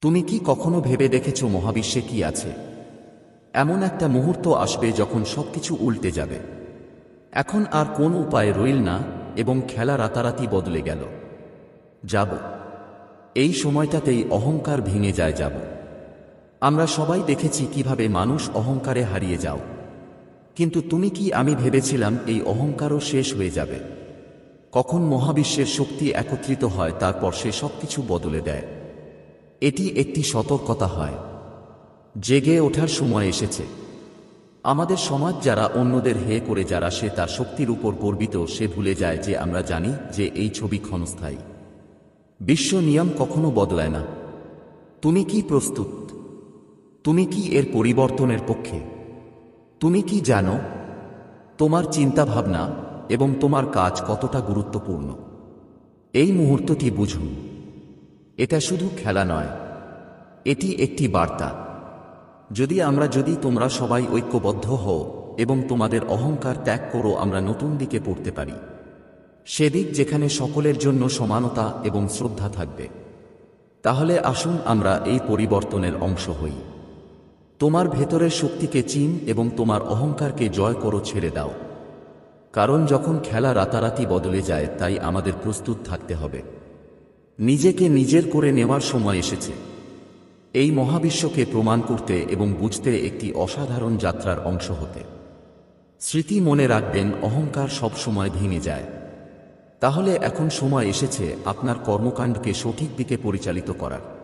তুমি কি কখনো ভেবে দেখেছ মহাবিশ্বে কি আছে? এমন একটা মুহূর্ত আসবে যখন সবকিছু উল্টে যাবে। এখন আর কোন উপায় রইল না এবং খেলা রাতারাতি বদলে গেল। যাব। এই সময়টাতেই অহংকার ভেঙে যায় যাব। আমরা সবাই দেখেছি কীভাবে মানুষ অহংকারে হারিয়ে যাও। কিন্তু তুমি কি আমি ভেবেছিলাম এই অহংকারও শেষ হয়ে যাবে। কখন মহাবিশ্বের শক্তি একত্রিত হয় তারপর সে সবকিছু বদলে দেয়। এটি একটি সতর্কতা হয়। জেগে ওঠার সময় এসেছে। আমাদের সমাজ যারা অন্যদের হে করে যারা সে তার শক্তির উপর গর্বিত, সে ভুলে যায় যে আমরা জানি যে এই ছবি ক্ষণস্থায়ী। বিশ্ব নিয়ম কখনো বদলায় না। তুমি কি প্রস্তুত? তুমি কি এর পরিবর্তনের পক্ষে? তুমি কি জানো? তোমার চিন্তাভাবনা এবং তোমার কাজ কতটা গুরুত্বপূর্ণ? এই মুহূর্তটি বুঝুন। এটা শুধু খেলা নয়, এটি একটি বার্তা। যদি আমরা, যদি তোমরা সবাই ঐক্যবদ্ধ হও এবং তোমাদের অহংকার ত্যাগ করো, আমরা নতুন দিকে পড়তে পারি। সেদিক যেখানে সকলের জন্য সমানতা এবং শ্রদ্ধা থাকবে। তাহলে আসুন আমরা এই পরিবর্তনের অংশ হই। তোমার ভেতরের শক্তিকে চিন এবং তোমার অহংকারকে জয় করো, ছেড়ে দাও। কারণ যখন খেলা রাতারাতি বদলে যায়, তাই আমাদের প্রস্তুত থাকতে হবে। নিজেকে নিজের করে নেওয়ার সময় এসেছে। এই মহাবিশ্বকে প্রমাণ করতে এবং বুঝতে একটি অসাধারণ যাত্রার অংশ হতে। স্মৃতি মনে রাখবেন, অহংকার সব সময় ভেঙে যায়। তাহলে এখন সময় এসেছে আপনার কর্মকাণ্ডকে সঠিক দিকে পরিচালিত করার।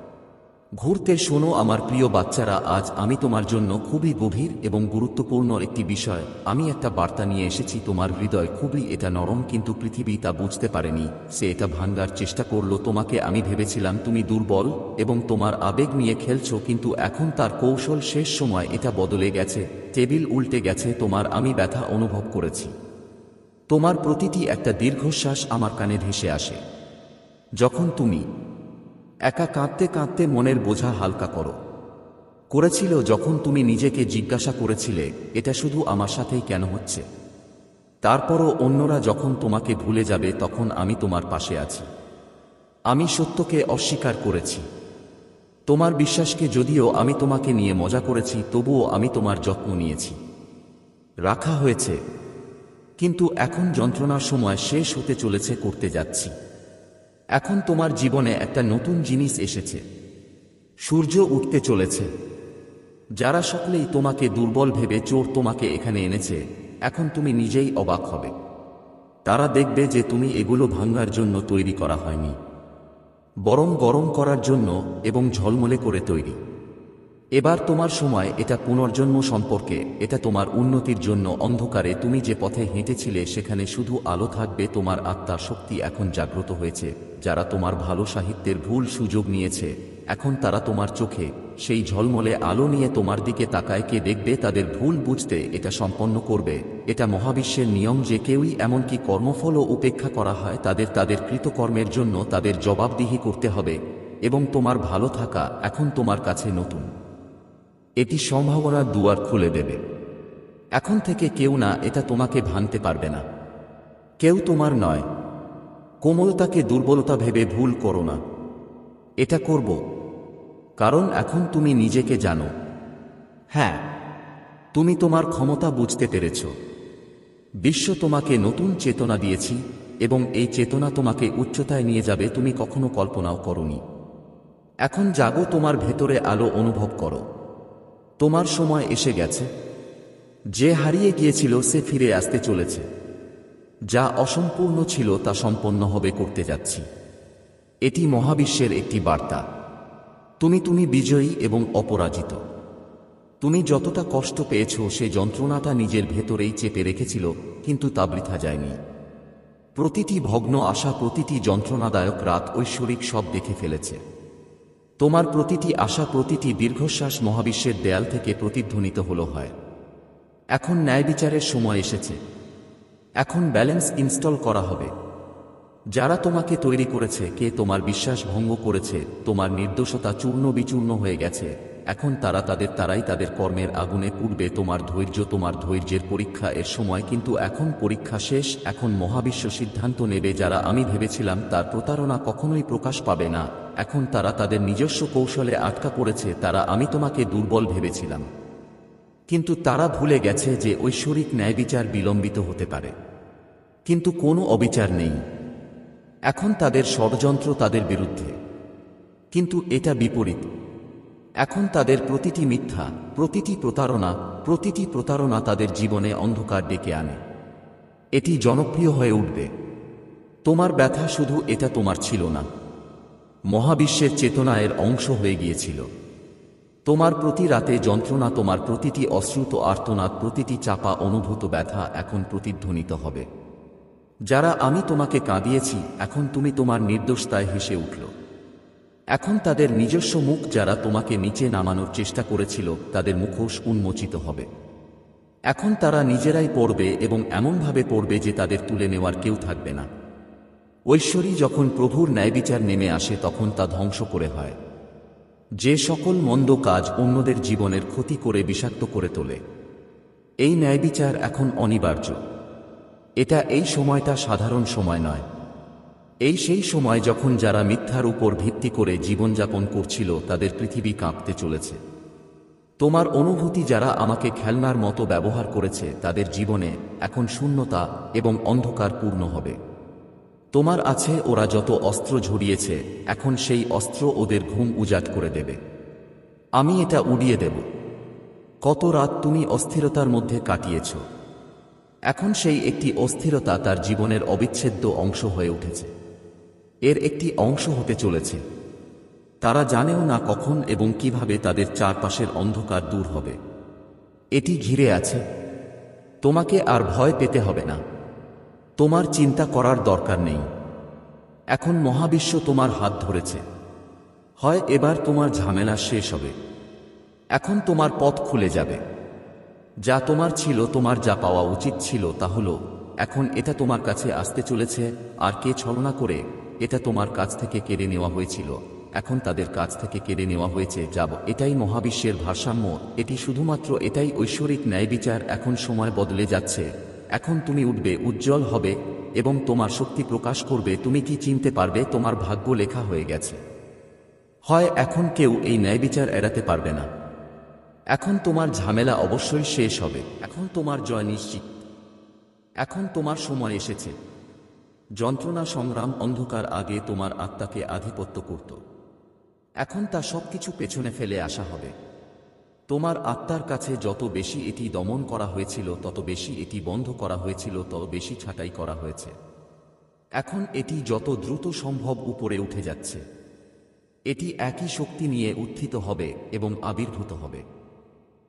ঘুরতে শোনো আমার প্রিয় বাচ্চারা, আজ আমি তোমার জন্য খুবই গভীর এবং গুরুত্বপূর্ণ একটি বিষয়। আমি একটা বার্তা নিয়ে এসেছি, তোমার হৃদয় খুবই এটা নরম কিন্তু পৃথিবী তা বুঝতে পারেনি। সে এটা ভাঙ্গার চেষ্টা করল, তোমাকে আমি ভেবেছিলাম তুমি দুর্বল এবং তোমার আবেগ নিয়ে খেলছো কিন্তু এখন তার কৌশল শেষ সময় এটা বদলে গেছে। টেবিল উল্টে গেছে, তোমার আমি ব্যথা অনুভব করেছি। তোমার প্রতিটি একটা দীর্ঘশ্বাস আমার কানে ভেসে আসে। যখন তুমি একা কাঁদতে কাঁদতে মনের বোঝা হালকা করো। করেছিল যখন তুমি নিজেকে জিজ্ঞাসা করেছিলে, এটা শুধু আমার সাথেই কেন হচ্ছে? তারপরও অন্যরা যখন তোমাকে ভুলে যাবে, তখন আমি তোমার পাশে আছি। আমি সত্যকে অস্বীকার করেছি। তোমার বিশ্বাসকে যদিও আমি তোমাকে নিয়ে মজা করেছি, তবুও আমি তোমার যত্ন নিয়েছি। রাখা হয়েছে। কিন্তু এখন যন্ত্রণার সময় শেষ হতে চলেছে, করতে যাচ্ছি। এখন তোমার জীবনে একটা নতুন জিনিস এসেছে। সূর্য উঠতে চলেছে। যারা সকলেই তোমাকে দুর্বল ভেবে চোর তোমাকে এখানে এনেছে, এখন তুমি নিজেই অবাক হবে। তারা দেখবে যে তুমি এগুলো ভাঙ্গার জন্য তৈরি করা হয়নি। বরং গরম করার জন্য এবং ঝলমলে করে তৈরি। এবার তোমার সময়, এটা পুনর্জন্ম সম্পর্কে, এটা তোমার উন্নতির জন্য অন্ধকারে, তুমি যে পথে হেঁটেছিলে সেখানে শুধু আলো থাকবে, তোমার আত্মার শক্তি এখন জাগ্রত হয়েছে, যারা তোমার ভালো সাহিত্যের ভুল সুযোগ নিয়েছে, এখন তারা তোমার চোখে, সেই ঝলমলে আলো নিয়ে তোমার দিকে তাকায়, কে দেখবে তাদের ভুল বুঝতে, এটা সম্পন্ন করবে, এটা মহাবিশ্বের নিয়ম যে কেউই এমনকি কর্মফলও উপেক্ষা করা হয়, তাদের তাদের কৃতকর্মের জন্য তাদের জবাবদিহি করতে হবে, এবং তোমার ভালো থাকা এখন তোমার কাছে নতুন। এটি সম্ভাবনার দুয়ার খুলে দেবে। এখন থেকে কেউ না এটা তোমাকে ভাঙতে পারবে না। কেউ তোমার নয়। কোমলতাকে দুর্বলতা ভেবে ভুল করো না। এটা করব। কারণ এখন তুমি নিজেকে জানো। হ্যাঁ তুমি তোমার ক্ষমতা বুঝতে পেরেছ। বিশ্ব তোমাকে নতুন চেতনা দিয়েছি এবং এই চেতনা তোমাকে উচ্চতায় নিয়ে যাবে তুমি কখনো কল্পনাও করনি। এখন জাগো তোমার ভেতরে আলো অনুভব করো। তোমার সময় এসে গেছে। যে হারিয়ে গিয়েছিল সে ফিরে আসতে চলেছে। যা অসম্পূর্ণ ছিল তা সম্পন্ন হবে করতে যাচ্ছি। এটি মহাবিশ্বের একটি বার্তা। তুমি তুমি বিজয়ী এবং অপরাজিত। তুমি যতটা কষ্ট পেয়েছ সে যন্ত্রণাটা নিজের ভেতরেই চেপে রেখেছিল, কিন্তু তা বৃথা যায়নি। প্রতিটি ভগ্ন আশা, প্রতিটি যন্ত্রণাদায়ক রাত ঐশ্বরিক সব দেখে ফেলেছে। তোমার প্রতিটি আশা, প্রতিটি দীর্ঘশ্বাস মহাবিশ্বের দেয়াল থেকে প্রতিধ্বনিত হল হয়। এখন ন্যায় বিচারের সময় এসেছে। এখন ব্যালেন্স ইনস্টল করা হবে। যারা তোমাকে তৈরি করেছে, কে তোমার বিশ্বাস ভঙ্গ করেছে, তোমার নির্দোষতা চূর্ণ বিচূর্ণ হয়ে গেছে এখন তারা তাদের, তারাই তাদের কর্মের আগুনে পুড়বে। তোমার ধৈর্য, তোমার ধৈর্যের পরীক্ষা এর সময়। কিন্তু এখন পরীক্ষা শেষ, এখন মহাবিশ্ব সিদ্ধান্ত নেবে যারা আমি ভেবেছিলাম তার প্রতারণা কখনোই প্রকাশ পাবে না। এখন তারা তাদের নিজস্ব কৌশলে আটকা পড়েছে, তারা আমি তোমাকে দুর্বল ভেবেছিলাম। কিন্তু তারা ভুলে গেছে যে ঐশ্বরিক ন্যায়বিচার বিলম্বিত হতে পারে। কিন্তু কোনো অবিচার নেই। এখন তাদের ষড়যন্ত্র তাদের বিরুদ্ধে। কিন্তু এটা বিপরীত। এখন তাদের প্রতিটি মিথ্যা, প্রতিটি প্রতারণা প্রতিটি প্রতারণা তাদের জীবনে অন্ধকার ডেকে আনে। এটি জনপ্রিয় হয়ে উঠবে। তোমার ব্যথা শুধু এটা তোমার ছিল না। মহাবিশ্বের চেতনা এর অংশ হয়ে গিয়েছিল। তোমার প্রতি রাতে যন্ত্রণা, তোমার প্রতিটি অশ্রুত আর্তনাদ, প্রতিটি চাপা অনুভূত ব্যথা এখন প্রতিধ্বনিত হবে। যারা, আমি তোমাকে কাঁদিয়েছি, এখন তুমি তোমার নির্দোষতায় হেসে উঠল। এখন তাদের নিজস্ব মুখ যারা তোমাকে নিচে নামানোর চেষ্টা করেছিল, তাদের মুখোশ উন্মোচিত হবে। এখন তারা নিজেরাই পড়বে এবং এমনভাবে পড়বে যে তাদের তুলে নেওয়ার কেউ থাকবে না। ঐশ্বরী যখন প্রভুর ন্যায়বিচার নেমে আসে, তখন তা ধ্বংস করে হয়। যে সকল মন্দ কাজ অন্যদের জীবনের ক্ষতি করে বিষাক্ত করে তোলে। এই ন্যায়বিচার এখন অনিবার্য। এটা এই সময়টা সাধারণ সময় নয়। এই সেই সময় যখন যারা মিথ্যার উপর ভিত্তি করে জীবনযাপন করছিল, তাদের পৃথিবী কাঁপতে চলেছে। তোমার অনুভূতি যারা আমাকে খেলনার মতো ব্যবহার করেছে, তাদের জীবনে এখন শূন্যতা এবং অন্ধকার পূর্ণ হবে। তোমার আছে ওরা যত অস্ত্র ঝরিয়েছে, এখন সেই অস্ত্র ওদের ঘুম উজাট করে দেবে। আমি এটা উড়িয়ে দেব। কত রাত তুমি অস্থিরতার মধ্যে কাটিয়েছ। এখন সেই একটি অস্থিরতা তার জীবনের অবিচ্ছেদ্য অংশ হয়ে উঠেছে। এর একটি অংশ হতে চলেছে। তারা জানেও না কখন এবং কীভাবে তাদের চারপাশের অন্ধকার দূর হবে। এটি ঘিরে আছে। তোমাকে আর ভয় পেতে হবে না। তোমার চিন্তা করার দরকার নেই। এখন মহাবিশ্ব তোমার হাত ধরেছে। হয় এবার তোমার ঝামেলা শেষ হবে। এখন তোমার পথ খুলে যাবে। যা তোমার ছিল, তোমার যা পাওয়া উচিত ছিল তা হলো, এখন এটা তোমার কাছে আসতে চলেছে, আর কে ছলনা করে এটা তোমার কাছ থেকে কেড়ে নেওয়া হয়েছিল। এখন তাদের কাছ থেকে কেড়ে নেওয়া হয়েছে, যাব। এটাই মহাবিশ্বের ভারসাম্য। এটি শুধুমাত্র এটাই ঐশ্বরিক ন্যায় বিচার এখন সময় বদলে যাচ্ছে। এখন তুমি উঠবে, উজ্জ্বল হবে, এবং তোমার শক্তি প্রকাশ করবে। তুমি কি চিনতে পারবে? তোমার ভাগ্য লেখা হয়ে গেছে। হয় এখন কেউ এই ন্যায় বিচার এড়াতে পারবে না। এখন তোমার ঝামেলা অবশ্যই শেষ হবে। এখন তোমার জয় নিশ্চিত। এখন তোমার সময় এসেছে। যন্ত্রণা সংগ্রাম অন্ধকার আগে তোমার আত্মাকে আধিপত্য করত। এখন তা সবকিছু পেছনে ফেলে আসা হবে। তোমার আত্মার কাছে যত বেশি এটি দমন করা হয়েছিল, তত বেশি এটি বন্ধ করা হয়েছিল, তত বেশি ছাঁটাই করা হয়েছে। এখন এটি যত দ্রুত সম্ভব উপরে উঠে যাচ্ছে। এটি একই শক্তি নিয়ে উত্থিত হবে এবং আবির্ভূত হবে।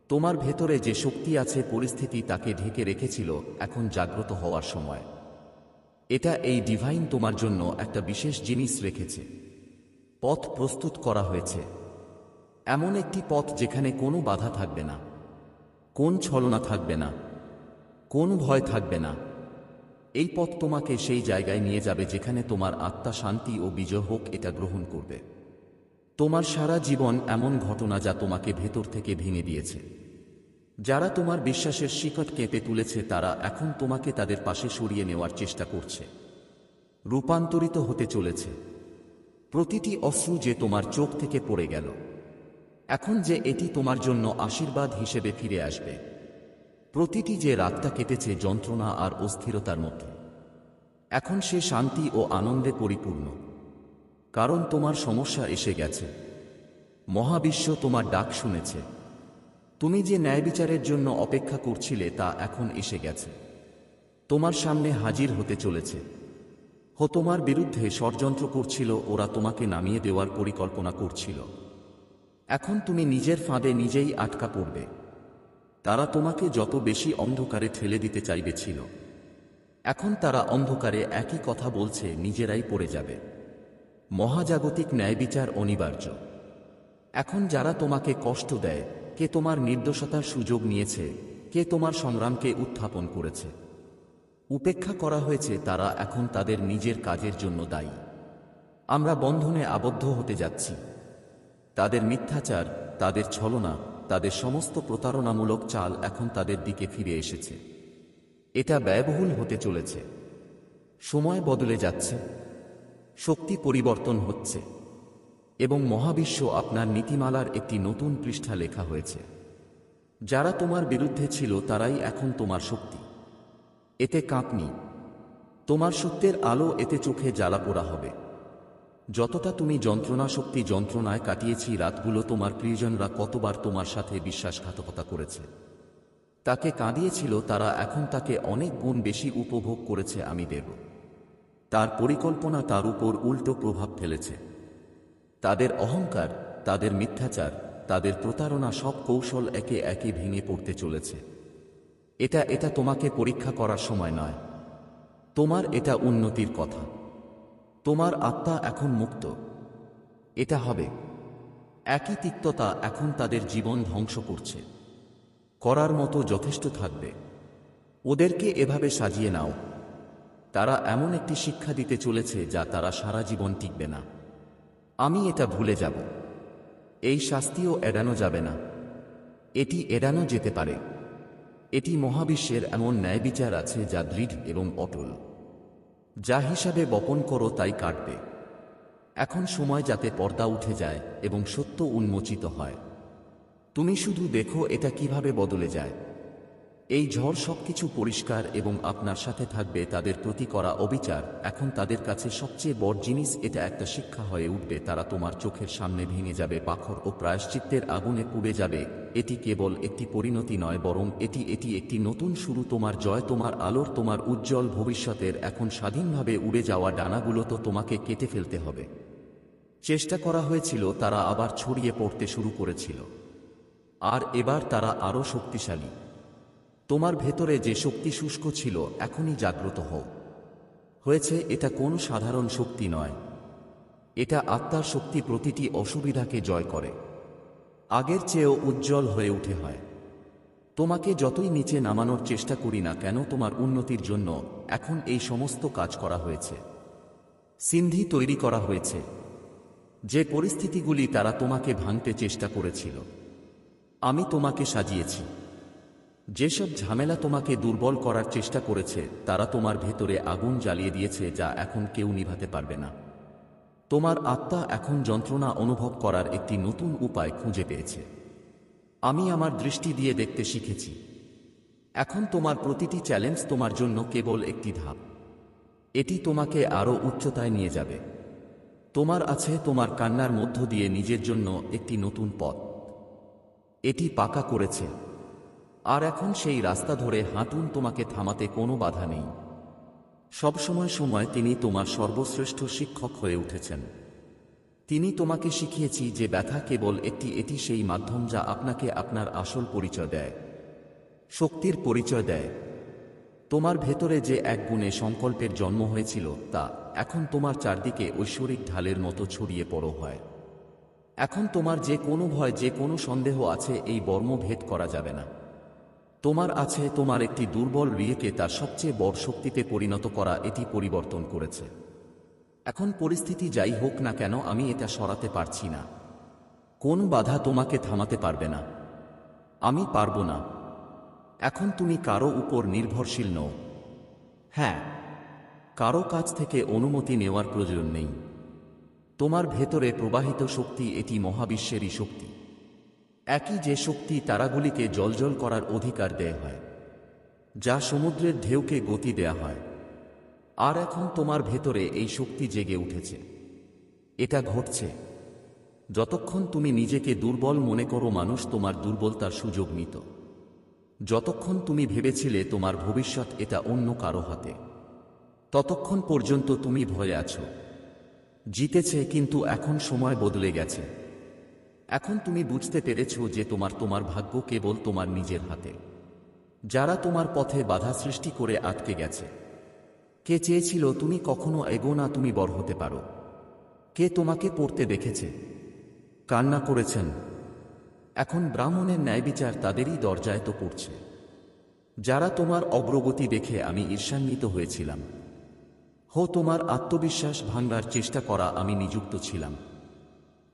তোমার ভেতরে যে শক্তি আছে, পরিস্থিতি তাকে ঢেকে রেখেছিল, এখন জাগ্রত হওয়ার সময়। এটা এই ডিভাইন তোমার জন্য একটা বিশেষ জিনিস রেখেছে। পথ প্রস্তুত করা হয়েছে। এমন একটি পথ যেখানে কোনো বাধা থাকবে না। কোন ছলনা থাকবে না। কোন ভয় থাকবে না। এই পথ তোমাকে সেই জায়গায় নিয়ে যাবে যেখানে তোমার আত্মা শান্তি ও বিজয় হোক এটা গ্রহণ করবে। তোমার সারা জীবন এমন ঘটনা যা তোমাকে ভেতর থেকে ভেঙে দিয়েছে। যারা তোমার বিশ্বাসের শিকট কেঁপে তুলেছে, তারা এখন তোমাকে তাদের পাশে সরিয়ে নেওয়ার চেষ্টা করছে। রূপান্তরিত হতে চলেছে। প্রতিটি অশ্রু যে তোমার চোখ থেকে পড়ে গেল, এখন যে এটি তোমার জন্য আশীর্বাদ হিসেবে ফিরে আসবে। প্রতিটি যে রাতটা কেটেছে যন্ত্রণা আর অস্থিরতার মধ্যে, এখন সে শান্তি ও আনন্দে পরিপূর্ণ। কারণ তোমার সমস্যা এসে গেছে। মহাবিশ্ব তোমার ডাক শুনেছে। তুমি যে ন্যায়বিচারের জন্য অপেক্ষা করছিলে তা এখন এসে গেছে। তোমার সামনে হাজির হতে চলেছে। হো, তোমার বিরুদ্ধে ষড়যন্ত্র করছিল, ওরা তোমাকে নামিয়ে দেওয়ার পরিকল্পনা করছিল। এখন তুমি নিজের ফাঁদে নিজেই আটকা পড়বে। তারা তোমাকে যত বেশি অন্ধকারে ঠেলে দিতে চাইবে ছিল। এখন তারা অন্ধকারে একই কথা বলছে, নিজেরাই পড়ে যাবে। মহাজাগতিক ন্যায়বিচার অনিবার্য। এখন যারা তোমাকে কষ্ট দেয় কে তোমার নির্দোষতার সুযোগ নিয়েছে, কে তোমার সংগ্রামকে উত্থাপন করেছে। উপেক্ষা করা হয়েছে তারা এখন তাদের নিজের কাজের জন্য দায়ী। আমরা বন্ধনে আবদ্ধ হতে যাচ্ছি। তাদের মিথ্যাচার, তাদের ছলনা, তাদের সমস্ত প্রতারণামূলক চাল এখন তাদের দিকে ফিরে এসেছে। এটা ব্যয়বহুল হতে চলেছে। সময় বদলে যাচ্ছে। শক্তি পরিবর্তন হচ্ছে। এবং মহাবিশ্ব আপনার নীতিমালার একটি নতুন পৃষ্ঠা লেখা হয়েছে। যারা তোমার বিরুদ্ধে ছিল তারাই এখন তোমার শক্তি। এতে কাঁপনি তোমার সত্যের আলো এতে চোখে জ্বালা পোড়া হবে। যতটা তুমি যন্ত্রণা শক্তি যন্ত্রণায় কাটিয়েছি রাতগুলো তোমার প্রিয়জনরা কতবার তোমার সাথে বিশ্বাসঘাতকতা করেছে। তাকে কাঁদিয়েছিল তারা এখন তাকে অনেক গুণ বেশি উপভোগ করেছে আমি দেব। তার পরিকল্পনা তার উপর উল্টো প্রভাব ফেলেছে। তাদের অহংকার, তাদের মিথ্যাচার, তাদের প্রতারণা সব কৌশল একে একে ভেঙে পড়তে চলেছে। এটা এটা তোমাকে পরীক্ষা করার সময় নয়। তোমার এটা উন্নতির কথা। তোমার আত্মা এখন মুক্ত। এটা হবে। একই তিক্ততা এখন তাদের জীবন ধ্বংস করছে। করার মতো যথেষ্ট থাকবে। ওদেরকে এভাবে সাজিয়ে নাও। তারা এমন একটি শিক্ষা দিতে চলেছে যা তারা সারা জীবন টিকবে না। আমি এটা ভুলে যাব। এই শাস্তিও এড়ানো যাবে না। এটি এড়ানো যেতে পারে। এটি মহাবিশ্বের এমন ন্যায় বিচার আছে যা দৃঢ় এবং অটল। যা হিসাবে বপন করো তাই কাটবে। এখন সময় যাতে পর্দা উঠে যায় এবং সত্য উন্মোচিত হয়। তুমি শুধু দেখো এটা কীভাবে বদলে যায়। এই ঝড় সবকিছু পরিষ্কার এবং আপনার সাথে থাকবে তাদের প্রতি করা অবিচার। এখন তাদের কাছে সবচেয়ে বড় জিনিস এটা একটা শিক্ষা হয়ে উঠবে, তারা তোমার চোখের সামনে ভেঙে যাবে পাখর ও প্রায়শ্চিত্তের আগুনে পুড়ে যাবে। এটি কেবল একটি পরিণতি নয়, বরং এটি এটি একটি নতুন শুরু। তোমার জয়, তোমার আলোর, তোমার উজ্জ্বল ভবিষ্যতের এখন স্বাধীনভাবে উড়ে যাওয়া ডানাগুলো তো তোমাকে কেটে ফেলতে হবে। চেষ্টা করা হয়েছিল, তারা আবার ছড়িয়ে পড়তে শুরু করেছিল। আর এবার তারা আরও শক্তিশালী। তোমার ভেতরে যে শক্তি শুষ্ক ছিল, এখনই জাগ্রত হও। হয়েছে, এটা কোন সাধারণ শক্তি নয়। এটা আত্মার শক্তি প্রতিটি অসুবিধাকে জয় করে। আগের চেয়েও উজ্জ্বল হয়ে উঠে হয়। তোমাকে যতই নিচে নামানোর চেষ্টা করি না কেন, তোমার উন্নতির জন্য এখন এই সমস্ত কাজ করা হয়েছে। সিন্ধি তৈরি করা হয়েছে। যে পরিস্থিতিগুলি তারা তোমাকে ভাঙতে চেষ্টা করেছিল, আমি তোমাকে সাজিয়েছি। যেসব ঝামেলা তোমাকে দুর্বল করার চেষ্টা করেছে, তারা তোমার ভেতরে আগুন জ্বালিয়ে দিয়েছে যা এখন কেউ নিভাতে পারবে না। তোমার আত্মা এখন যন্ত্রণা অনুভব করার একটি নতুন উপায় খুঁজে পেয়েছে। আমি আমার দৃষ্টি দিয়ে দেখতে শিখেছি। এখন তোমার প্রতিটি চ্যালেঞ্জ তোমার জন্য কেবল একটি ধাপ। এটি তোমাকে আরও উচ্চতায় নিয়ে যাবে। তোমার আছে তোমার কান্নার মধ্য দিয়ে নিজের জন্য একটি নতুন পথ। এটি পাকা করেছে। আর এখন সেই রাস্তা ধরে হাঁটুন তোমাকে থামাতে কোনো বাধা নেই। সবসময় সময় তিনি তোমার সর্বশ্রেষ্ঠ শিক্ষক হয়ে উঠেছেন। তিনি তোমাকে শিখিয়েছি যে ব্যথা কেবল একটি, এটি সেই মাধ্যম যা আপনাকে আপনার আসল পরিচয় দেয়। শক্তির পরিচয় দেয়। তোমার ভেতরে যে এক গুণে সংকল্পের জন্ম হয়েছিল, তা এখন তোমার চারদিকে ঐশ্বরিক ঢালের মতো ছড়িয়ে পড়ো হয়। এখন তোমার যে কোনো ভয়, যে কোনো সন্দেহ আছে, এই বর্ম ভেদ করা যাবে না। তোমার আছে তোমার একটি দুর্বল রিয়েকে তার সবচেয়ে বড় শক্তিতে পরিণত করা, এটি পরিবর্তন করেছে। এখন পরিস্থিতি যাই হোক না কেন, আমি এটা সরাতে পারছি না। কোন বাধা তোমাকে থামাতে পারবে না। আমি পারব না। এখন তুমি কারও উপর নির্ভরশীল নও। হ্যাঁ কারও কাছ থেকে অনুমতি নেওয়ার প্রয়োজন নেই। তোমার ভেতরে প্রবাহিত শক্তি এটি মহাবিশ্বেরই শক্তি। একই যে শক্তি তারাগুলিকে জলজল করার অধিকার দেয়া হয়, যা সমুদ্রের ঢেউকে গতি দেয়া হয়। আর এখন তোমার ভেতরে এই শক্তি জেগে উঠেছে। এটা ঘটছে। যতক্ষণ তুমি নিজেকে দুর্বল মনে করো মানুষ, তোমার দুর্বলতার সুযোগ নিত যতক্ষণ তুমি ভেবেছিলে তোমার ভবিষ্যৎ এটা অন্য কারও হাতে, ততক্ষণ পর্যন্ত তুমি ভয়ে আছো। জিতেছে কিন্তু এখন সময় বদলে গেছে। এখন তুমি বুঝতে পেরেছ যে তোমার তোমার ভাগ্য কেবল তোমার নিজের হাতে। যারা তোমার পথে বাধা সৃষ্টি করে আটকে গেছে। কে চেয়েছিল তুমি কখনো এগো না তুমি বড় হতে পারো? কে তোমাকে পড়তে দেখেছে? কান্না করেছেন। এখন ব্রাহ্মণের ন্যায় বিচার তাদেরই দরজায় তো পড়ছে। যারা তোমার অগ্রগতি দেখে আমি ঈর্ষান্বিত হয়েছিলাম। হো, তোমার আত্মবিশ্বাস ভাঙার চেষ্টা করা আমি নিযুক্ত ছিলাম।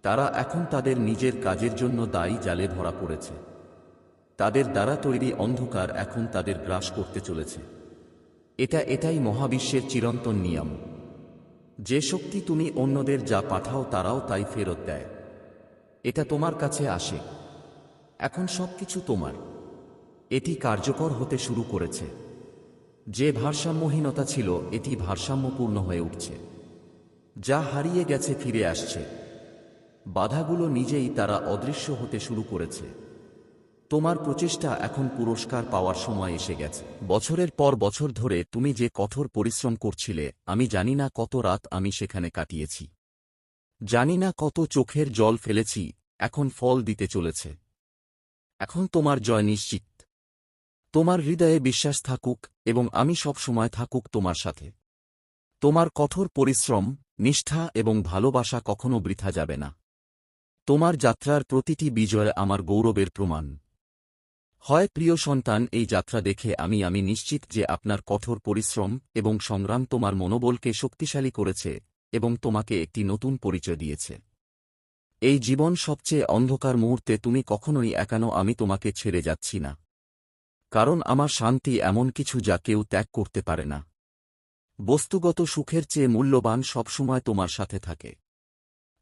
তারা এখন তাদের নিজের কাজের জন্য দায়ী জালে ধরা পড়েছে। তাদের দ্বারা তৈরি অন্ধকার এখন তাদের গ্রাস করতে চলেছে। এটা এটাই মহাবিশ্বের চিরন্তন নিয়ম। যে শক্তি তুমি অন্যদের যা পাঠাও তারাও তাই ফেরত দেয়। এটা তোমার কাছে আসে। এখন সবকিছু তোমার। এটি কার্যকর হতে শুরু করেছে। যে ভারসাম্যহীনতা ছিল, এটি ভারসাম্যপূর্ণ হয়ে উঠছে। যা হারিয়ে গেছে ফিরে আসছে। বাধাগুলো নিজেই তারা অদৃশ্য হতে শুরু করেছে। তোমার প্রচেষ্টা এখন পুরস্কার পাওয়ার সময় এসে গেছে। বছরের পর বছর ধরে তুমি যে কঠোর পরিশ্রম করছিলে, আমি জানি না কত রাত আমি সেখানে কাটিয়েছি। জানি না কত চোখের জল ফেলেছি, এখন ফল দিতে চলেছে। এখন তোমার জয় নিশ্চিত। তোমার হৃদয়ে বিশ্বাস থাকুক এবং আমি সব সময় থাকুক তোমার সাথে। তোমার কঠোর পরিশ্রম, নিষ্ঠা এবং ভালোবাসা কখনো বৃথা যাবে না। তোমার যাত্রার প্রতিটি বিজয় আমার গৌরবের প্রমাণ। হয়, প্রিয় সন্তান, এই যাত্রা দেখে আমি আমি নিশ্চিত যে আপনার কঠোর পরিশ্রম এবং সংগ্রাম তোমার মনোবলকে শক্তিশালী করেছে এবং তোমাকে একটি নতুন পরিচয় দিয়েছে। এই জীবন সবচেয়ে অন্ধকার মুহূর্তে তুমি কখনোই একানো আমি তোমাকে ছেড়ে যাচ্ছি না। কারণ আমার শান্তি এমন কিছু যা কেউ ত্যাগ করতে পারে না। বস্তুগত সুখের চেয়ে মূল্যবান সবসময় তোমার সাথে থাকে।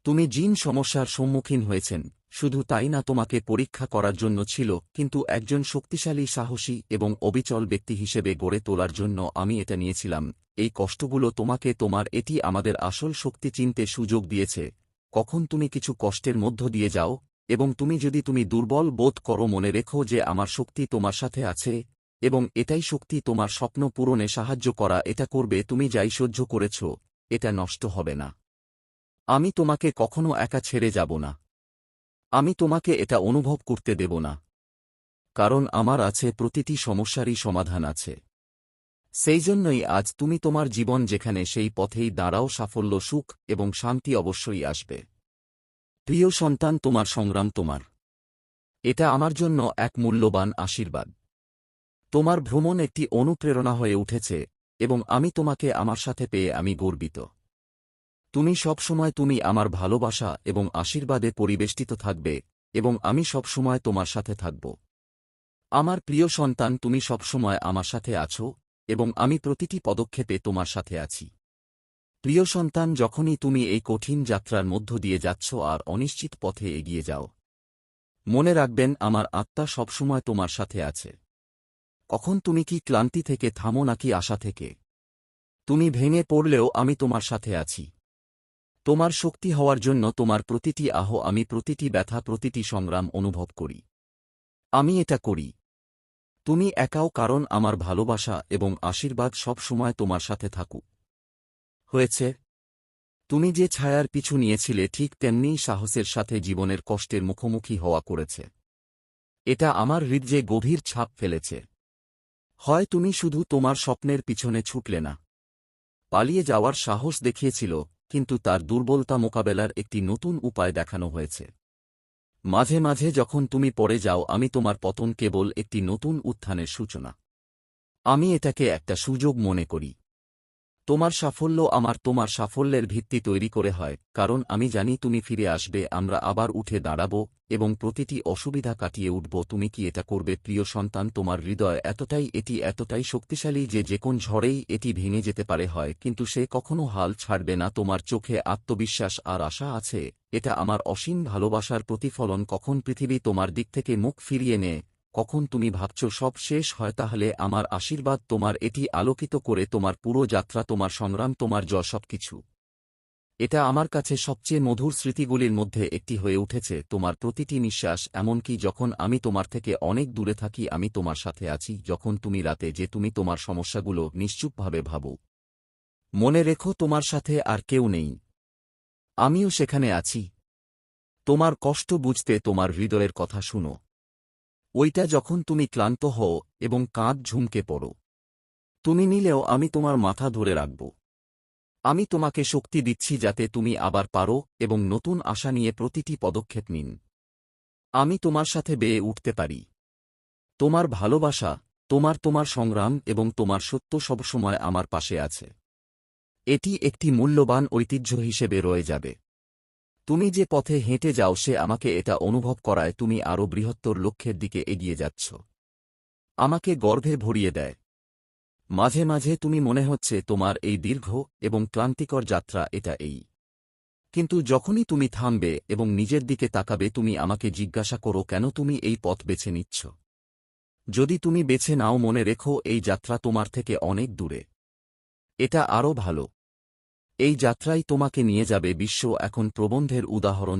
তুমি জিন সমস্যার সম্মুখীন হয়েছেন, শুধু তাই না তোমাকে পরীক্ষা করার জন্য ছিল, কিন্তু একজন শক্তিশালী, সাহসী এবং অবিচল ব্যক্তি হিসেবে গড়ে তোলার জন্য আমি এটা নিয়েছিলাম। এই কষ্টগুলো তোমাকে, তোমার, এটি আমাদের আসল শক্তি চিনতে সুযোগ দিয়েছে। কখন তুমি কিছু কষ্টের মধ্য দিয়ে যাও, এবং তুমি যদি তুমি দুর্বল বোধ করো মনে রেখো যে আমার শক্তি তোমার সাথে আছে, এবং এটাই শক্তি তোমার স্বপ্ন পূরণে সাহায্য করা এটা করবে তুমি যাই সহ্য করেছ, এটা নষ্ট হবে না। আমি তোমাকে কখনো একা ছেড়ে যাব না। আমি তোমাকে এটা অনুভব করতে দেব না। কারণ আমার আছে প্রতিটি সমস্যারই সমাধান আছে। সেই জন্যই আজ তুমি তোমার জীবন যেখানে সেই পথেই দাঁড়াও সাফল্য, সুখ এবং শান্তি অবশ্যই আসবে। প্রিয় সন্তান, তোমার সংগ্রাম তোমার। এটা আমার জন্য এক মূল্যবান আশীর্বাদ। তোমার ভ্রমণ একটি অনুপ্রেরণা হয়ে উঠেছে এবং আমি তোমাকে আমার সাথে পেয়ে আমি গর্বিত। তুমি সবসময় তুমি আমার ভালোবাসা এবং আশীর্বাদে পরিবেষ্টিত থাকবে, এবং আমি সবসময় তোমার সাথে থাকব। আমার প্রিয় সন্তান, তুমি সবসময় আমার সাথে আছো, এবং আমি প্রতিটি পদক্ষেপে তোমার সাথে আছি। প্রিয় সন্তান, যখনই তুমি এই কঠিন যাত্রার মধ্য দিয়ে যাচ্ছ আর অনিশ্চিত পথে এগিয়ে যাও, মনে রাখবেন আমার আত্মা সবসময় তোমার সাথে আছে। কখন তুমি কি ক্লান্তি থেকে থামো নাকি আশা থেকে? তুমি ভেঙে পড়লেও আমি তোমার সাথে আছি। তোমার শক্তি হওয়ার জন্য তোমার প্রতিটি আহ, আমি প্রতিটি ব্যথা, প্রতিটি সংগ্রাম অনুভব করি। আমি এটা করি। তুমি একাও কারণ আমার ভালোবাসা এবং আশীর্বাদ সব সময় তোমার সাথে থাকুক। হয়েছে? তুমি যে ছায়ার পিছু নিয়েছিলে ঠিক তেমনিই সাহসের সাথে জীবনের কষ্টের মুখোমুখি হওয়া করেছে। এটা আমার হৃদয়ে গভীর ছাপ ফেলেছে। হয় তুমি শুধু তোমার স্বপ্নের পিছনে ছুটলে না। পালিয়ে যাওয়ার সাহস দেখিয়েছিল। কিন্তু তার দুর্বলতা মোকাবেলার একটি নতুন উপায় দেখানো হয়েছে। মাঝে মাঝে যখন তুমি পড়ে যাও, আমি তোমার পতন কেবল একটি নতুন উত্থানের সূচনা। আমি এটাকে একটা সুযোগ মনে করি। তোমার সাফল্য আমার তোমার সাফল্যের ভিত্তি তৈরি করে হয়, কারণ আমি জানি তুমি ফিরে আসবে, আমরা আবার উঠে দাঁড়াব, এবং প্রতিটি অসুবিধা কাটিয়ে উঠব, তুমি কি এটা করবে? প্রিয় সন্তান, তোমার হৃদয় এতটাই, এটি এতটাই শক্তিশালী যে যে কোন ঝড়েই এটি ভেঙে যেতে পারে হয়, কিন্তু সে কখনো হাল ছাড়বে না, তোমার চোখে আত্মবিশ্বাস আর আশা আছে, এটা আমার অসীম ভালোবাসার প্রতিফলন, কখন পৃথিবী তোমার দিক থেকে মুখ ফিরিয়ে নেয়? কখন তুমি ভাবছ সব শেষ হয় তাহলে আমার আশীর্বাদ তোমার এটি আলোকিত করে তোমার পুরো যাত্রা, তোমার সংগ্রাম, তোমার জ সবকিছু। এটা আমার কাছে সবচেয়ে মধুর স্মৃতিগুলির মধ্যে একটি হয়ে উঠেছে, তোমার প্রতিটি নিঃশ্বাস, এমনকি যখন আমি তোমার থেকে অনেক দূরে থাকি, আমি তোমার সাথে আছি, যখন তুমি রাতে যে তুমি তোমার সমস্যাগুলো নিশ্চুপভাবে ভাবো। মনে রেখো তোমার সাথে আর কেউ নেই। আমিও সেখানে আছি। তোমার কষ্ট বুঝতে তোমার হৃদয়ের কথা শুনো। ওইটা যখন তুমি ক্লান্ত হও এবং কাঁধ ঝুমকে পড়ো। তুমি নিলেও আমি তোমার মাথা ধরে রাখব। আমি তোমাকে শক্তি দিচ্ছি যাতে তুমি আবার পারো এবং নতুন আশা নিয়ে প্রতিটি পদক্ষেপ নিন। আমি তোমার সাথে বেয়ে উঠতে পারি। তোমার ভালোবাসা, তোমার তোমার সংগ্রাম এবং তোমার সত্য সবসময় আমার পাশে আছে। এটি একটি মূল্যবান ঐতিহ্য হিসেবে রয়ে যাবে। তুমি যে পথে হেঁটে যাও সে আমাকে এটা অনুভব করায় তুমি আরও বৃহত্তর লক্ষ্যের দিকে এগিয়ে যাচ্ছ। আমাকে গর্ভে ভরিয়ে দেয়। মাঝে মাঝে তুমি মনে হচ্ছে তোমার এই দীর্ঘ এবং ক্লান্তিকর যাত্রা এটা এই। কিন্তু যখনই তুমি থামবে এবং নিজের দিকে তাকাবে তুমি আমাকে জিজ্ঞাসা করো কেন তুমি এই পথ বেছে নিচ্ছ। যদি তুমি বেছে নাও মনে রেখো এই যাত্রা তোমার থেকে অনেক দূরে। এটা আরও ভালো। এই যাত্রাই তোমাকে নিয়ে যাবে বিশ্ব এখন প্রবন্ধের উদাহরণ